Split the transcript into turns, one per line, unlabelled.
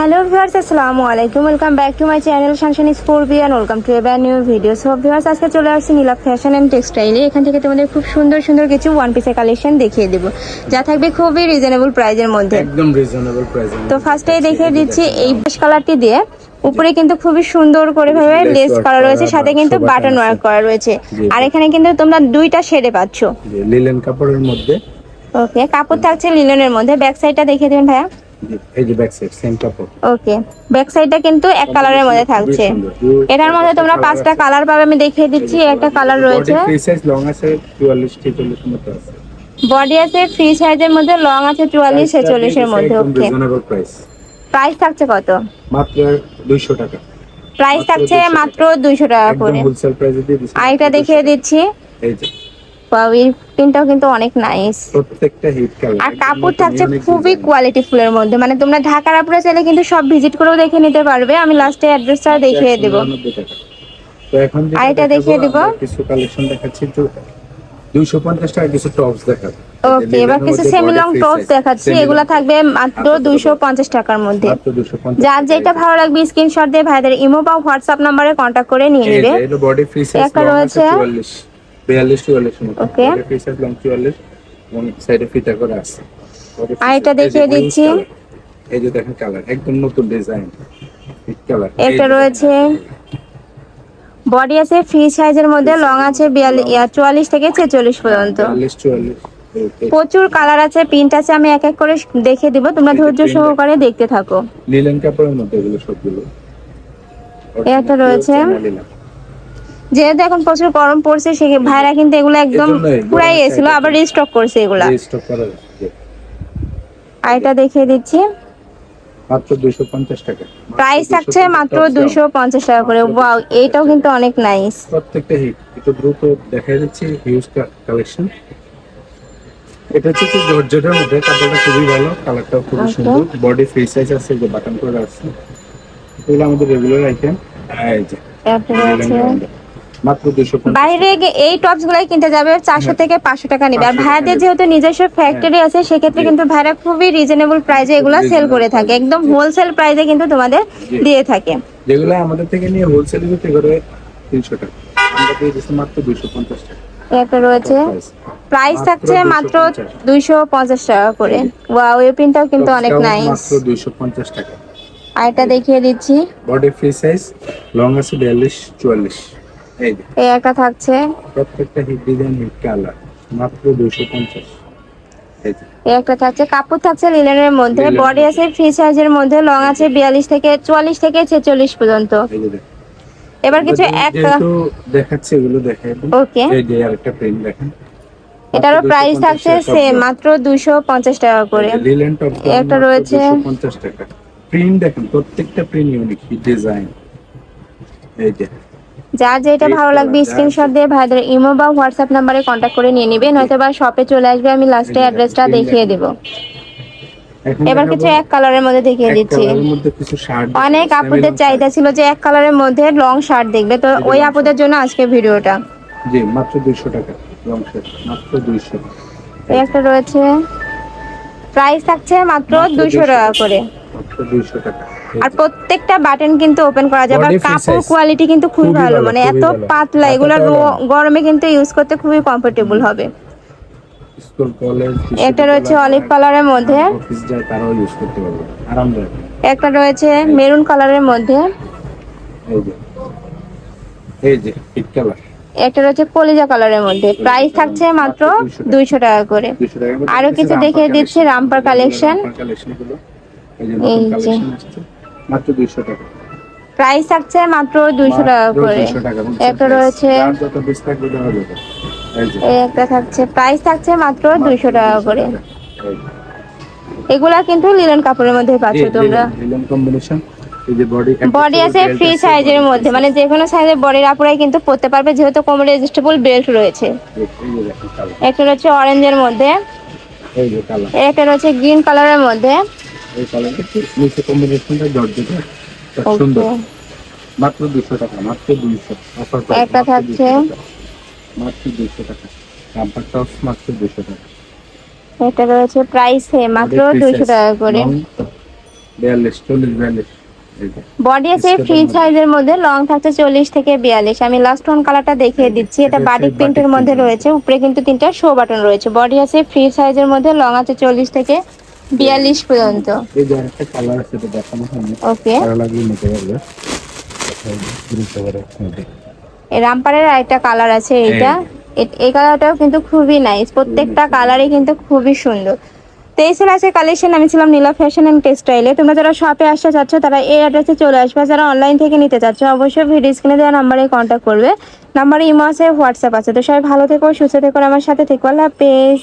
Hello viewers আসসালামু আলাইকুম। Welcome back to my channel শানশান scorpion welcome to a brand new video so viewers আজকে চলে আসছি নীলা fashion and টেক্সটাইলে এখান থেকে তোমাদের খুব সুন্দর সুন্দর কিছু ওয়ান পিসের কালেকশন দেখিয়ে দেবো। যা থাকবে খুবই রিজনেবল প্রাইজের মধ্যে।
একদম রিজনেবল প্রাইস
তো ফার্স্টেই দেখিয়ে দিচ্ছি এই বেশ কালারটি দিয়ে। উপরে কিন্তু খুবই সুন্দর করে ভাবে লেস করা রয়েছে সাথে কিন্তু বাটন ওয়ার্ক করা রয়েছে। আর এখানে কিন্তু তোমরা দুইটা শেডে পাচ্ছ।
লিলেন কাপড়ের মধ্যে।
ওকে কাপড় থাকছে লিলনের মধ্যে। ব্যাক সাইডটা দেখিয়ে দেবেন ভাইয়া।
এই যে ব্যাক সাইড সেম কাপড়
ওকে ব্যাক সাইডটা কিন্তু এক কালারের মধ্যে থাকছে। এটার মধ্যে তোমরা পাঁচটা কালার পাবে আমি দেখিয়ে দিচ্ছি একটা কালার রয়েছে।
ফ্রি সাইজ লং আছে 44 46 মতো আছে।
বডি আছে ফ্রি সাইজের মধ্যে লং আছে চুয়াল্লিশ ছেচল্লিশের মধ্যে ওকে
প্রাইস
প্রাইস থাকছে কত?
মাত্র 200 টাকা।
প্রাইস থাকছে মাত্র দুইশো টাকা করে।
হোলসেল প্রাইসে দিয়ে দিচ্ছি।
দেখিয়ে দিচ্ছি।
এই যে।
এই প্রিন্টটাও কিন্তু অনেক নাইস
প্রত্যেকটা হিট কালার
আর কাপড় থাকছে খুবই কোয়ালিটি ফুলের মধ্যে। মানে তোমরা ঢাকার আপুরে চাইলে কিন্তু সব ভিজিট করেও দেখে নিতে পারবে। আমি লাস্টে অ্যাড্রেসটা দেখিয়ে দেবো।
তো এখন
আর এটা দেখিয়ে দিব।
কিছু কালেকশন দেখাচ্ছি। তো 250 টাকা কিছু টপস দেখাবো।
ওকে এবার কিছু সেমি লং টপস দেখাচ্ছি। এগুলা থাকবে মাত্র দুইশো পঞ্চাশ টাকার মধ্যে। যার যেটা ভালো লাগবে স্ক্রিনশট দিয়ে ভাইদের ইমো বা হোয়াটসঅ্যাপ নাম্বারে কন্ট্যাক্ট করে নিয়ে নেবে।
এটা বডি ফ্রি সাইজ
একটা রয়েছে।
44 42 44 মতো।
Okay.
বডি লং 44 এবং সাইডে ফিতা করে আছে।
আর এটা দেখিয়ে দিচ্ছি।
এই যে দেখেন কালার একদম নতুন ডিজাইন কালার
একটা রয়েছে। বডি আছে ফ্রি সাইজের মধ্যে লং আছে চুয়াল্লিশ থেকে ছেচল্লিশ পর্যন্ত।
44 44
প্রচুর কালার আছে প্রিন্ট আছে আমি এক এক করে দেখে দিব। তোমরা ধৈর্য সহকারে দেখতে থাকো।
লিলেন কাপড়ের মধ্যে এগুলো সবগুলো।
একটা রয়েছে। যেহেতু এখন প্রচুর গরম পড়ছে সে ভাইরা কিন্তু এগুলো একদম পুরাই গেছিল আবার রিস্টক করছে এগুলো।
করা আছে।
এটা দেখিয়ে দিচ্ছি।
মাত্র 250 টাকা।
প্রাইস থাকছে মাত্র দুইশো পঞ্চাশ টাকা করে। ওয়াও এইটাও কিন্তু অনেক নাইস
প্রত্যেকটা হিট একটু দ্রুত দেখা যাচ্ছে হিউজ কালেকশন এটা হচ্ছে কি জর্জেটের মধ্যে কাপড়টা খুবই ভালো কালারটাও
Okay.
সুন্দর। বডি ফ্রি সাইজ আছে যে বাটন করে আছে এগুলো আমাদের রেগুলার আইটেম এই যে
বাইরে এই টপস গুলাই কিনতে যাবে চারশো থেকে পাঁচশো টাকা নেবে। আর
500
ভাইয়াদের যেহেতু নিজস্ব ফ্যাক্টরি আছে সেক্ষেত্রে কিন্তু ভাইরা খুবই রিজনেবল প্রাইসে এগুলা সেল করে থাকে। একদম হোলসেল প্রাইসে কিন্তু তোমাদের দিয়ে থাকে।
যেগুলো আমাদের থেকে নিয়ে হোলসেল বিক্রি করে তিনশো টাকা। আমরা দিয়ে দিচ্ছি মাত্র দুশো পঞ্চাশ টাকা।
একটা রয়েছে। প্রাইস থাকছে মাত্র দুইশো পঞ্চাশ টাকা। করে। ওয়াও এই প্রিন্টটাও কিন্তু অনেক নাইস
মাত্র দুইশো পঞ্চাশ টাকা।
আর এটা দেখিয়ে দিচ্ছি।
বডি ফ্রি সাইজ লং আছে বিয়াল্লিশ চুয়াল্লিশ। এই
একটা থাকছে।
প্রত্যেকটা হিট ডিজাইন হিট কালার মাত্র দুশো পঞ্চাশ। এই
এই একটা থাকছে কাপড় থাকছে লিলেনের মধ্যে বডি আছে ফ্রি সাইজের মধ্যে লং আছে বিয়াল্লিশ থেকে চুয়াল্লিশ থেকে ছেচল্লিশ পর্যন্ত।
এই যে দেখেন।
এবার কিছু এক
দেখাচ্ছি এগুলো দিই।
ওকে
এই যে আরেকটা প্রিন্ট দেখেন।
এটারও প্রাইস থাকছে সেম মাত্র দুইশো পঞ্চাশ টাকা করে।
লিলেন টপ
একটা রয়েছে।
পঞ্চাশ টাকা। প্রিন্ট দেখেন প্রত্যেকটা প্রিন্ট ইউনিক ডিজাইন এই যে।
যার যেটা ভালো লাগবে স্ক্রিনশট দিয়ে ভাইদের ইমো বা হোয়াটসঅ্যাপ নাম্বারে কন্ট্যাক্ট করে নিয়ে নেবে নয়তো বা শপে চলে আসবে আমি লাস্টে অ্যাড্রেসটা দেখিয়ে। দেব। এবার কিছু এক কালারের মধ্যে দেখিয়ে দিচ্ছি। অনেক আপুদের চাহিদা ছিল যে এক কালারের মধ্যে লং শার্ট দেখবে তো ওই আপুদের জন্য আজকে ভিডিওটা।
জি মাত্র দুইশো টাকা লং শার্ট মাত্র দুইশো।
এই একটা রয়েছে। প্রাইস থাকছে মাত্র
মাত্র
দুইশো
200
টাকা করে।
মাত্র দুইশো টাকা। এই
আর প্রত্যেকটা বাটন কিন্তু ওপেন করা যাবে আর কাপড় কোয়ালিটি কিন্তু খুবই ভালো। মানে এত পাতলা এগুলো। গরমে কিন্তু ইউজ করতে খুবই কমফোর্টেবল হবে।
স্কুল কলেজ
একটা রয়েছে অলিভ কালারের মধ্যে। একটা রয়েছে মেরুন কালারের মধ্যে।
এই যে এই যে কালার
একটা রয়েছে কলিজা কালারের মধ্যে। প্রাইস থাকছে মাত্র দুইশো টাকা। করে। আরও কিছু দেখিয়ে দিচ্ছি রামপার কালেকশন।
এই যে মাত্র দুইশো টাকা।
প্রাইস থাকছে মাত্র দুইশো টাকা করে।
200 টাকা
একটা রয়েছে
যত বেশি থাকবে দেওয়া যাবে। এই
একটা থাকছে। প্রাইস থাকছে মাত্র দুইশো টাকা করে। এগুলা কিন্তু লিলেন কাপড়ের মধ্যে পাচ্ছ তোমরা।
লিলেন body
বডি আছে ফ্রি সাইজের মধ্যে। মানে যে কোনো সাইজের বডির আপুরাই কিন্তু পরতে পারবে যেহেতু কোমরে রেজিস্টেবল বেল্ট রয়েছে। একটা রয়েছে অরেঞ্জের মধ্যে। একটা রয়েছে গ্রিন কালারের মধ্যে।
এই colour টা একটু নিচে জর্জেট হয়। সুন্দর। মাত্র দুশো টাকা মাত্র দুইশো। অফার
একটা থাকছে।
মাত্র দুইশো টাকা। রামপার টপস মাত্র দুশো টাকা।
এটা রয়েছে প্রাইস মাত্র দুইশো
size,
টাকা করে।
long বিয়াল্লিশ চল্লিশ বিয়াল্লিশ। এই যে।
বডি আছে ফ্রি সাইজের মধ্যে লং থাকছে চল্লিশ থেকে বিয়াল্লিশ। আমি লাস্ট ওয়ান কালারটা দেখিয়ে দিচ্ছি। এটা বাটিক প্রিন্টের মধ্যে রয়েছে। উপরে কিন্তু তিনটা শো বাটন রয়েছে। বডি আছে ফ্রি সাইজের মধ্যে লং আছে চল্লিশ থেকে বিয়াল্লিশ পর্যন্ত।
এই যে একটা কালার আছে এটা দেখানো হয়নি।
ওকে
ভালো লাগিয়ে নিতে পারবে। দ্রুত করে
এই রামপারের আরেকটা কালার আছে এইটা। এই কালারটাও কিন্তু খুবই নাইস প্রত্যেকটা কালারই কিন্তু খুবই সুন্দর। তো এই ছিল আছে কালেকশন আমি ছিলাম নীলা ফ্যাশন অ্যান্ড টেক্সটাইলে তোমরা যারা শপে আসতে চাচ্ছ তারা এই অ্যাড্রেসে চলে আসবে। যারা অনলাইন থেকে নিতে চাচ্ছ অবশ্যই ভিডিও স্ক্রিনে দেওয়া নাম্বারে কন্ট্যাক্ট করবে। নাম্বারে ইমো আছে হোয়াটসঅ্যাপ আছে। তো সবাই ভালো থেকো সুস্থ থেকো আমার সাথে থেকো। আল্লাহ হাফেজ।